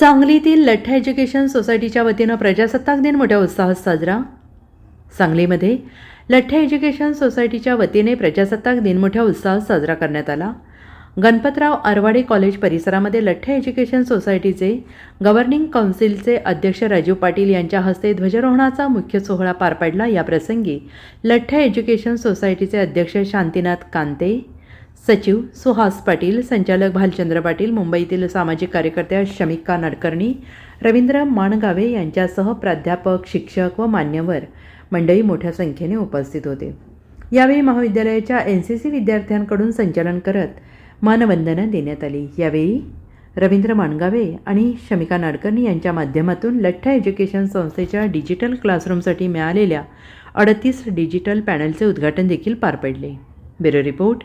सांगलीतील लठ्ठ एज्युकेशन सोसायटीच्या वतीनं प्रजासत्ताक दिन मोठ्या उत्साहात साजरा. सांगलीमध्ये लठ्ठ एज्युकेशन सोसायटीच्या वतीने प्रजासत्ताक दिन मोठ्या उत्साहात साजरा करण्यात आला. गणपतराव आरवाडे कॉलेज परिसरामध्ये लठ्ठ एज्युकेशन सोसायटीचे गव्हर्निंग काउन्सिलचे अध्यक्ष राजीव पाटील यांच्या हस्ते ध्वजारोहणाचा मुख्य सोहळा पार पडला. या प्रसंगी लठ्ठ एज्युकेशन सोसायटीचे अध्यक्ष शांतीनाथ कांते सचिव सुहास पाटील संचालक भालचंद्र पाटील मुंबईतील सामाजिक कार्यकर्त्या शमिका नाडकर्णी रवींद्र माणगावे यांच्यासह प्राध्यापक शिक्षक व मान्यवर मंडळी मोठ्या संख्येने उपस्थित होते. यावेळी महाविद्यालयाच्या एन सी सी विद्यार्थ्यांकडून संचालन करत मानवंदना देण्यात आली. यावेळी रवींद्र माणगावे आणि शमिका नाडकर्णी यांच्या माध्यमातून लठ्ठ एज्युकेशन संस्थेच्या डिजिटल क्लासरूमसाठी मिळालेल्या अडतीस डिजिटल पॅनलचे उद्घाटन देखील पार पडले. Bureau report